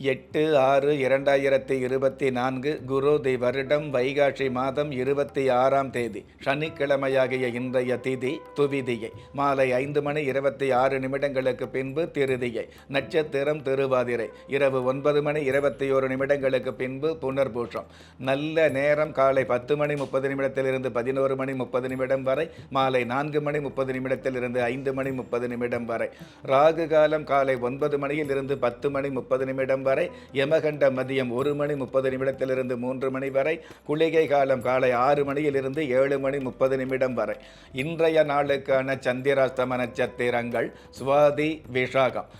எட்டு ஆறு இரண்டாயிரத்தி இருபத்தி நான்கு குருதி வருடம் வைகாசி மாதம் இருபத்தி ஆறாம் தேதி சனிக்கிழமையாகிய இன்றைய திதி துவிதியை மாலை ஐந்து மணி இருபத்தி ஆறு நிமிடங்களுக்கு பின்பு திருதியை நட்சத்திரம் திருவாதிரை இரவு ஒன்பது மணி இருபத்தி ஒரு நிமிடங்களுக்கு பின்பு புனர்பூஷம். நல்ல நேரம் காலை பத்து மணி முப்பது நிமிடத்திலிருந்து பதினோரு மணி முப்பது நிமிடம் வரை மாலை நான்கு மணி முப்பது நிமிடத்திலிருந்து ஐந்து மணி முப்பது நிமிடம் வரை. ராகு காலம் காலை ஒன்பது மணியிலிருந்து பத்து மணி முப்பது நிமிடம் வரை யமகண்ட மதியம் ஒரு மணி முப்பது நிமிடத்திலிருந்து மூன்று மணி வரை குளிகை காலம் காலை ஆறு மணியிலிருந்து ஏழு மணி முப்பது நிமிடம் வரை. இன்றைய நாளுக்கான சந்திராஸ்தம நட்சத்திரங்கள் சுவாதி விஷாகம்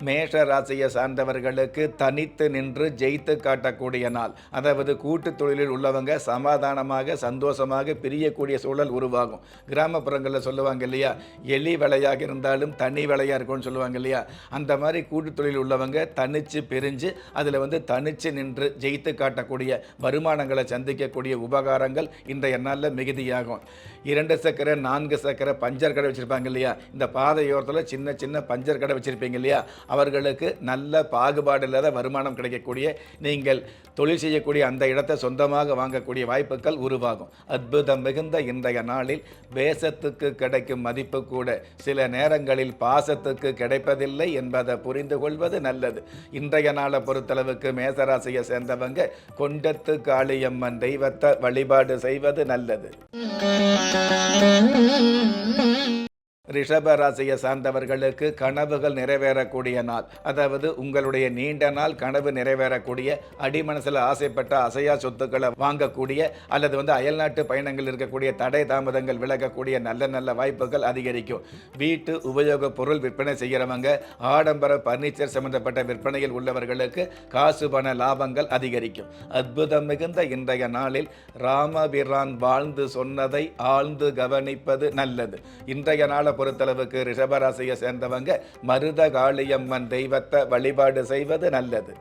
மேஷ ராசியை சார்ந்தவர்களுக்கு தனித்து நின்று ஜெயித்து காட்டக்கூடிய நாள். அதாவது கூட்டு தொழிலில் உள்ளவங்க சமாதானமாக சந்தோஷமாக பிரியக்கூடிய சூழல் உருவாகும். கிராமப்புறங்களில் சொல்லுவாங்க இல்லையா? எலி வேலையாக இருந்தாலும் தனி வேலையாக இருக்கும்னு சொல்லுவாங்க இல்லையா? அந்த மாதிரி கூட்டு தொழில் உள்ளவங்க தனிச்சு பிரிஞ்சு அதில் வந்து தனித்து நின்று ஜெயித்து காட்டக்கூடிய வருமானங்களை சந்திக்கக்கூடிய உபகாரங்கள் இன்றைய நாளில் மிகுதியாகும். இரண்டு சக்கரை நான்கு சக்கரை பஞ்சர் கடை வச்சுருப்பாங்க இல்லையா? இந்த பாதையோரத்தில் சின்ன சின்ன பஞ்சர் கடை வச்சுருப்பீங்க இல்லையா? அவர்களுக்கு நல்ல பாகுபாடு இல்லாத வருமானம் கிடைக்கக்கூடிய நீங்கள் தொழில் செய்யக்கூடிய அந்த இடத்தை சொந்தமாக வாங்கக்கூடிய வாய்ப்புகள் உருவாகும். அற்புதம் மிகுந்த இன்றைய நாளில் வேஷத்துக்கு கிடைக்கும் மதிப்பு கூட சில நேரங்களில் பாசத்துக்கு கிடைப்பதில்லை என்பதை புரிந்து கொள்வது நல்லது. இன்றைய நாளை பொறுத்தளவுக்கு மேசராசியை சேர்ந்தவங்க கொண்டத்து காளியம்மன் தெய்வத்தை வழிபாடு செய்வது நல்லது. Thank you. ராசியை சார்ந்தவர்களுக்கு கனவுகள் நிறைவேறக்கூடிய நாள். அதாவது உங்களுடைய நீண்ட நாள் கனவு நிறைவேறக்கூடிய அடிமனசில் ஆசைப்பட்ட அசையா சொத்துக்களை வாங்கக்கூடிய அல்லது வந்து அயல்நாட்டு பயணங்கள் இருக்கக்கூடிய தடை தாமதங்கள் விலகக்கூடிய நல்ல நல்ல வாய்ப்புகள் அதிகரிக்கும். வீட்டு உபயோக பொருள் விற்பனை செய்கிறவங்க ஆடம்பர பர்னிச்சர் சம்பந்தப்பட்ட விற்பனையில் உள்ளவர்களுக்கு காசு பண லாபங்கள் அதிகரிக்கும். அற்புதம் மிகுந்த இன்றைய நாளில் ராமபிரான் வாழ்ந்து சொன்னதை ஆழ்ந்து கவனிப்பது நல்லது. இன்றைய நாளை பொறுத்தளவுக்கு ரிஷபராசியை சேர்ந்தவங்க மருத காளியம்மன் தெய்வத்தை வழிபாடு செய்வது நல்லது.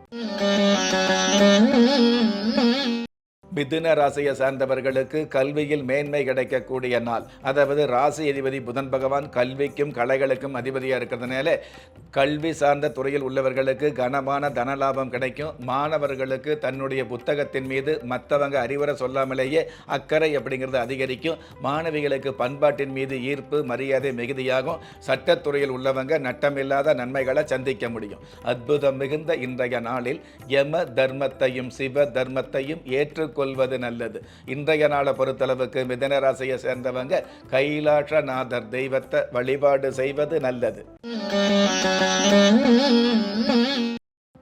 மிதுன ராசியை சார்ந்தவர்களுக்கு கல்வியில் மேன்மை கிடைக்கக்கூடிய நாள். அதாவது ராசி அதிபதி புதன் பகவான் கல்விக்கும் கலைகளுக்கும் அதிபதியாக இருக்கிறதுனால கல்வி சார்ந்த துறையில் உள்ளவர்களுக்கு கனமான தனலாபம் கிடைக்கும். மாணவர்களுக்கு தன்னுடைய புத்தகத்தின் மீது மற்றவங்க அறிவுரை சொல்லாமலேயே அக்கறை அப்படிங்கிறது அதிகரிக்கும். மாணவிகளுக்கு பண்பாட்டின் மீது ஈர்ப்பு மரியாதை மிகுதியாகும். சட்டத்துறையில் உள்ளவங்க நட்டமில்லாத நன்மைகளை சந்திக்க முடியும். அற்புதம் மிகுந்த இன்றைய நாளில் யம தர்மத்தையும் சிவ தர்மத்தையும் கொள்வது நல்லது. இன்றைய நாளை பொறுத்தளவுக்கு மிதன ராசியை சேர்ந்தவங்க கைலாஷநாதர் தெய்வத்தை வழிபாடு செய்வது நல்லது.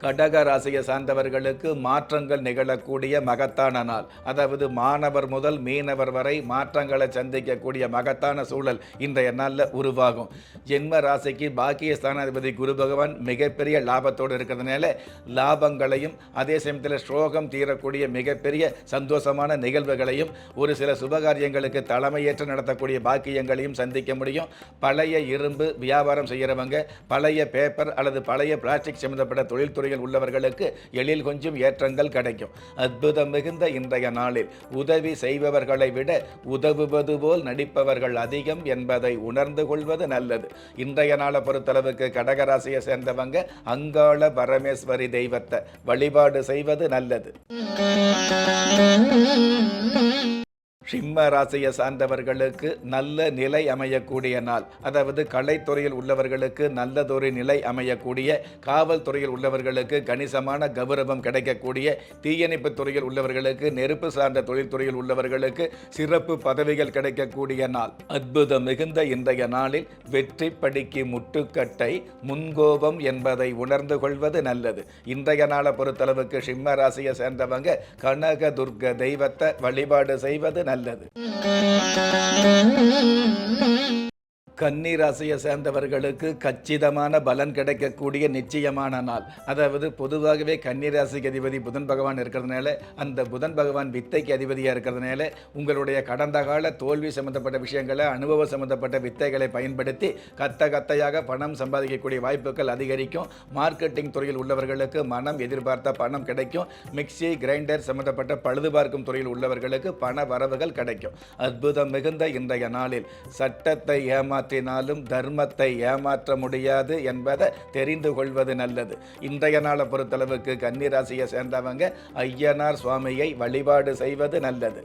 கடக ராசியை சார்ந்தவர்களுக்கு மாற்றங்கள் நிகழக்கூடிய மகத்தான நாள். அதாவது மாணவர் முதல் மீனவர் வரை மாற்றங்களை சந்திக்கக்கூடிய மகத்தான சூழல் இன்றைய நாளில் உருவாகும். ஜென்ம ராசிக்கு பாக்கிய ஸ்தானாதிபதி குரு பகவான் மிகப்பெரிய லாபத்தோடு இருக்கிறதுனால லாபங்களையும் அதே சமயத்தில் ஸ்லோகம் தீரக்கூடிய மிகப்பெரிய சந்தோஷமான நிகழ்வுகளையும் ஒரு சில சுபகாரியங்களுக்கு தலைமையேற்று நடத்தக்கூடிய பாக்கியங்களையும் சந்திக்க முடியும். பழைய இரும்பு வியாபாரம் செய்கிறவங்க பழைய பேப்பர் அல்லது பழைய பிளாஸ்டிக் சம்மந்தப்பட்ட தொழில்துறை துறையில் உள்ளவர்களுக்கு எழில் கொஞ்சம் ஏற்றங்கள் கிடைக்கும். அற்புதம் மிகுந்த இன்றைய நாளில் உதவி செய்பவர்களை விட உதவுவது போல் நடிப்பவர்கள் அதிகம் என்பதை உணர்ந்து கொள்வது நல்லது. இன்றைய நாளை பொறுத்தளவுக்கு கடகராசியை சேர்ந்தவங்க அங்காள பரமேஸ்வரி தெய்வத்தை வழிபாடு செய்வது நல்லது. சிம்ம ராசியை சார்ந்தவர்களுக்கு நல்ல நிலை அமையக்கூடிய நாள். அதாவது கலைத்துறையில் உள்ளவர்களுக்கு நல்லதொரு நிலை அமையக்கூடிய காவல்துறையில் உள்ளவர்களுக்கு கணிசமான கௌரவம் கிடைக்கக்கூடிய தீயணைப்பு துறையில் உள்ளவர்களுக்கு நெருப்பு சார்ந்த தொழில்துறையில் உள்ளவர்களுக்கு சிறப்பு பதவிகள் கிடைக்கக்கூடிய நாள். அற்புதம் மிகுந்த இன்றைய நாளில் வெற்றி படிக்கு முட்டுக்கட்டை முன்கோபம் என்பதை உணர்ந்து கொள்வது நல்லது. இன்றைய நாளை பொறுத்தளவுக்கு சிம்ம ராசியை சேர்ந்தவங்க கனக துர்க்க தெய்வத்தை வழிபாடு செய்வது நல்லது. வந்தது கன்னி ராசியை சேர்ந்தவர்களுக்கு கச்சிதமான பலன் கிடைக்கக்கூடிய நிச்சயமான நாள். அதாவது பொதுவாகவே கன்னி ராசிக்கு அதிபதி புதன் பகவான் இருக்கிறதுனால அந்த புதன் பகவான் வித்தைக்கு அதிபதியாக இருக்கிறதுனால உங்களுடைய கடந்த கால தோல்வி சம்பந்தப்பட்ட விஷயங்களை அனுபவ சம்பந்தப்பட்ட வித்தைகளை பயன்படுத்தி கத்த கத்தையாக பணம் சம்பாதிக்கக்கூடிய வாய்ப்புகள் அதிகரிக்கும். மார்க்கெட்டிங் துறையில் உள்ளவர்களுக்கு மனம் எதிர்பார்த்த பணம் கிடைக்கும். மிக்சி கிரைண்டர் சம்பந்தப்பட்ட பழுது பார்க்கும் துறையில் உள்ளவர்களுக்கு பண வரவுகள் கிடைக்கும். அற்புதம் மிகுந்த இன்றைய நாளில் சட்டத்தை ஏமா ஏமாற்றினாலும் தர்மத்தை ஏமாற்ற முடியாது என்பதை தெரிந்து கொள்வது நல்லது. இன்றைய நாளை பொறுத்தளவுக்கு கன்னிராசியை சேர்ந்தவங்க ஐயனார் சுவாமியை வழிபாடு செய்வது நல்லது.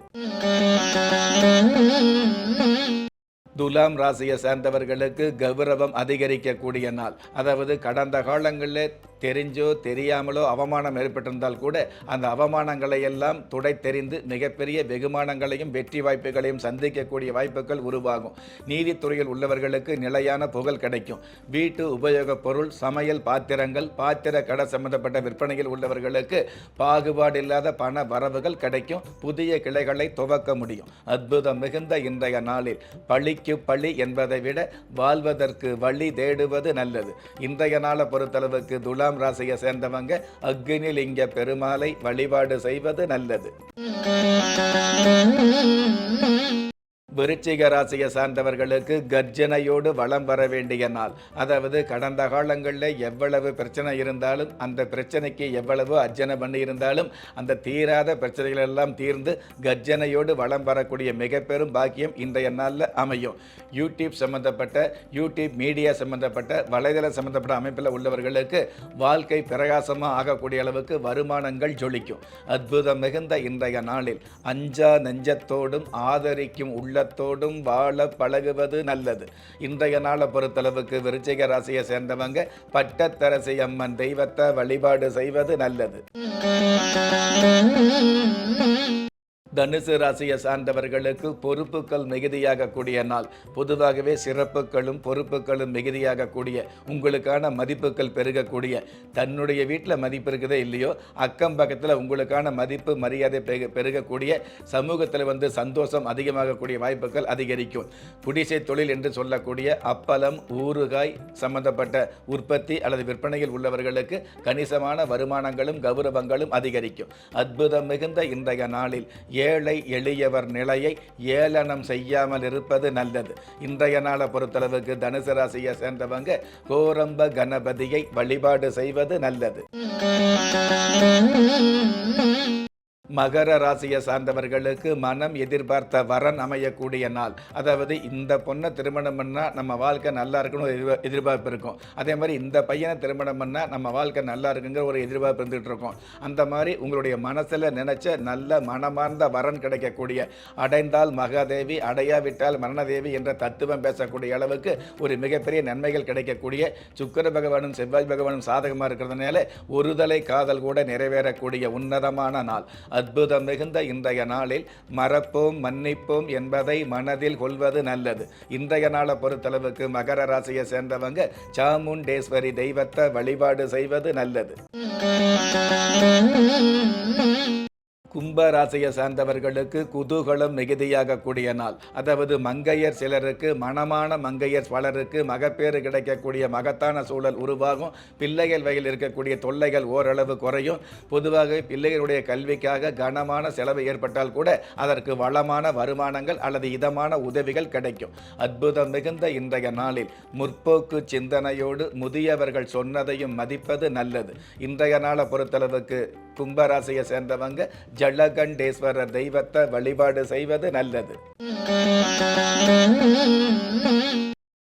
துலாம் ராசியை சேர்ந்தவர்களுக்கு கௌரவம் அதிகரிக்கக்கூடிய நாள். அதாவது கடந்த காலங்களில் தெரிஞ்சோ தெரியாமலோ அவமானம் ஏற்பட்டிருந்தால் கூட அந்த அவமானங்களை எல்லாம் துடை தெரிந்து மிகப்பெரிய வெகுமானங்களையும் வெற்றி வாய்ப்புகளையும் சந்திக்கக்கூடிய வாய்ப்புகள் உருவாகும். நீதித்துறையில் உள்ளவர்களுக்கு நிலையான புகழ் கிடைக்கும். வீட்டு உபயோகப் பொருள் சமையல் பாத்திரங்கள் பாத்திர கடை சம்பந்தப்பட்ட விற்பனையில் உள்ளவர்களுக்கு பாகுபாடு இல்லாத பண வரவுகள் கிடைக்கும். புதிய கிளைகளை துவக்க முடியும். அற்புதம் மிகுந்த இன்றைய நாளில் பழிக்கு பழி என்பதை விட வாழ்வதற்கு வழி தேடுவது நல்லது. இன்றைய நாளை பொறுத்தளவுக்கு துலாம் ராசியை சேர்ந்தவங்க அக்னிலிங்க பெருமாளை வழிபாடு செய்வது நல்லது. விருச்சிக ராசியை சார்ந்தவர்களுக்கு கர்ஜனையோடு வளம் வர வேண்டிய நாள். அதாவது கடந்த காலங்களில் எவ்வளவு பிரச்சனை இருந்தாலும் அந்த பிரச்சனைக்கு எவ்வளவு அர்ஜனை பண்ணி இருந்தாலும் அந்த தீராத பிரச்சனைகள் எல்லாம் தீர்ந்து கர்ஜனையோடு வளம் வரக்கூடிய மிக பெரும் பாக்கியம் இன்றைய நாளில் அமையும். யூடியூப் சம்பந்தப்பட்ட யூடியூப் மீடியா சம்பந்தப்பட்ட வலைதளம் சம்பந்தப்பட்ட அமைப்பில் உள்ளவர்களுக்கு வாழ்க்கை பிரகாசமாக ஆகக்கூடிய அளவுக்கு வருமானங்கள் ஜொலிக்கும். அற்புதம் மிகுந்த இன்றைய நாளில் அஞ்சா நெஞ்சத்தோடும் ஆதரிக்கும் உள்ள உள்ளத்தோடும் வாழ பழகுவது நல்லது. இன்றைய நாளை பொறுத்தளவுக்கு விருச்சிக ராசியை சேர்ந்தவங்க பட்டத்தரசி அம்மன் தெய்வத்தை வழிபாடு செய்வது நல்லது. தனுசு ராசியை சார்ந்தவர்களுக்கு பொறுப்புகள் மிகுதியாக கூடிய நாள். பொதுவாகவே சிறப்புகளும் பொறுப்புகளும் மிகுதியாக கூடிய உங்களுக்கான மதிப்புகள் பெருகக்கூடிய. தன்னுடைய வீட்டில் மதிப்பு இருக்குதோ இல்லையோ அக்கம் பக்கத்தில் உங்களுக்கான மதிப்பு மரியாதை பெருக பெருகக்கூடிய சமூகத்தில் வந்து சந்தோஷம் அதிகமாகக்கூடிய வாய்ப்புகள் அதிகரிக்கும். குடிசை தொழில் என்று சொல்லக்கூடிய அப்பளம் ஊறுகாய் சம்பந்தப்பட்ட உற்பத்தி அல்லது விற்பனையில் உள்ளவர்களுக்கு கணிசமான வருமானங்களும் கௌரவங்களும் அதிகரிக்கும். அற்புதம் மிகுந்த இன்றைய நாளில் ஏ ஏழை எளியவர் நிலையை ஏளனம் செய்யாமல் இருப்பது நல்லது. இன்றைய நாளை பொறுத்தளவுக்கு தனுசு ராசியை சேர்ந்தவங்க கோரம்ப கணபதியை வழிபாடு செய்வது நல்லது. மகர ராசியை சார்ந்தவர்களுக்கு மனம் எதிர்பார்த்த வரன் அமையக்கூடிய நாள். அதாவது இந்த பொண்ணை திருமணம் பண்ணால் நம்ம வாழ்க்கை நல்லா இருக்கணும் எதிர்பா- எதிர்பார்ப்பு இருக்கும். அதே மாதிரி இந்த பையனை திருமணம் பண்ணால் நம்ம வாழ்க்கை நல்லா இருக்குங்கிற ஒரு எதிர்பார்ப்பு இருந்துகிட்டு இருக்கோம். அந்த மாதிரி உங்களுடைய மனசில் நினச்ச நல்ல மனமார்ந்த வரன் கிடைக்கக்கூடிய அடைந்தால் மகாதேவி அடையாவிட்டால் மரணதேவி என்ற தத்துவம் பேசக்கூடிய அளவுக்கு ஒரு மிகப்பெரிய நன்மைகள் கிடைக்கக்கூடிய சுக்கர பகவானும் செவ்வாய் பகவானும் சாதகமாக இருக்கிறதுனால ஒருதலை காதல் கூட நிறைவேறக்கூடிய உன்னதமான நாள். அற்புதம் மிகுந்த இன்றைய நாளில் மறப்போம் மன்னிப்போம் என்பதை மனதில் கொள்வது நல்லது. இன்றைய நாளை பொறுத்தளவுக்கு மகர ராசியை சேர்ந்தவங்க சாமுண்டேஸ்வரி தெய்வத்தை வழிபாடு செய்வது நல்லது. கும்பராசியை சார்ந்தவர்களுக்கு குதூகலம் மிகுதியாகக்கூடிய நாள். அதாவது மங்கையர் சிலருக்கு மனமான மங்கையர் பலருக்கு மகப்பேறு கிடைக்கக்கூடிய மகத்தான சூழல் உருவாகும். பிள்ளைகள் வகையில் இருக்கக்கூடிய தொல்லைகள் ஓரளவு குறையும். பொதுவாக பிள்ளைகளுடைய கல்விக்காக கனமான செலவு ஏற்பட்டால் கூட அதற்கு வளமான வருமானங்கள் அல்லது இதமான உதவிகள் கிடைக்கும். அற்புதம் மிகுந்த இன்றைய நாளில் முற்போக்கு சிந்தனையோடு முதியவர்கள் சொன்னதையும் மதிப்பது நல்லது. இன்றைய நாளை பொறுத்தளவுக்கு கும்பராசியை சேர்ந்தவங்க ஜலகண்டேஸ்வரர் தெய்வத்தை வழிபாடு செய்வது நல்லது.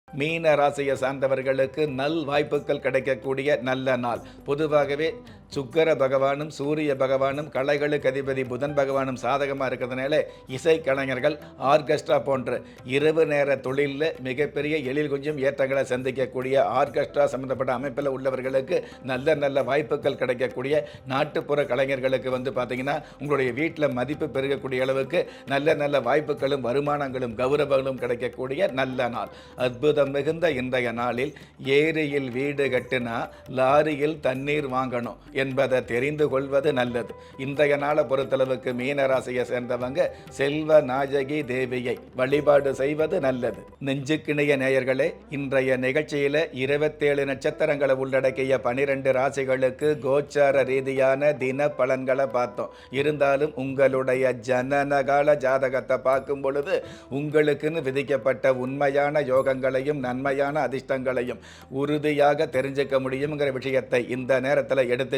மீன ராசியை சார்ந்தவர்களுக்கு நல் வாய்ப்புகள் கிடைக்கக்கூடிய நல்ல நாள். பொதுவாகவே சுக்கர பகவானும் சூரிய பகவானும் கலைகளுக்கு அதிபதி புதன் பகவானும் சாதகமாக இருக்கிறதுனால இசை கலைஞர்கள் ஆர்கெஸ்ட்ரா போன்ற இரவு நேர தொழிலில் மிகப்பெரிய எழில் கொஞ்சம் ஏற்றங்களை சந்திக்கக்கூடிய ஆர்கெஸ்ட்ரா சம்மந்தப்பட்ட அமைப்பில் உள்ளவர்களுக்கு நல்ல நல்ல வாய்ப்புகள் கிடைக்கக்கூடிய நாட்டுப்புற கலைஞர்களுக்கு வந்து பார்த்திங்கன்னா உங்களுடைய வீட்டில் மதிப்பு பெருகக்கூடிய அளவுக்கு நல்ல நல்ல வாய்ப்புகளும் வருமானங்களும் கௌரவங்களும் கிடைக்கக்கூடிய நல்ல நாள். அற்புதம் மிகுந்த இன்றைய நாளில் ஏரியில் வீடு கட்டினா லாரியில் தண்ணீர் வாங்கணும். என்பதை தெரிந்து கொள்வது நல்லது. இன்றைய நாளை பொறுத்தளவுக்கு மீன ராசியை சேர்ந்தவங்க செல்வ நாயகி தேவியை வழிபாடு செய்வது நல்லது. நெஞ்சுக்கிணைய நேயர்களே இன்றைய நிகழ்ச்சியில இருபத்தேழு நட்சத்திரங்களை உள்ளடக்கிய பனிரெண்டு ராசிகளுக்கு கோச்சார ரீதியான தின பலன்களை பார்த்தோம். இருந்தாலும் உங்களுடைய ஜனனகால ஜாதகத்தை பார்க்கும் பொழுது உங்களுக்குன்னு விதிக்கப்பட்ட உண்மையான யோகங்களையும் நன்மையான அதிர்ஷ்டங்களையும் உறுதியாக தெரிஞ்சுக்க முடியுங்கிற விஷயத்தை இந்த நேரத்தில் எடுத்து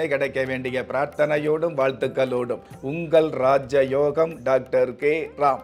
கிடைக்க வேண்டிய பிரார்த்தனையோடும் வாழ்த்துக்களோடும். உங்கள் ராஜ யோகம் டாக்டர் கே. ராம்.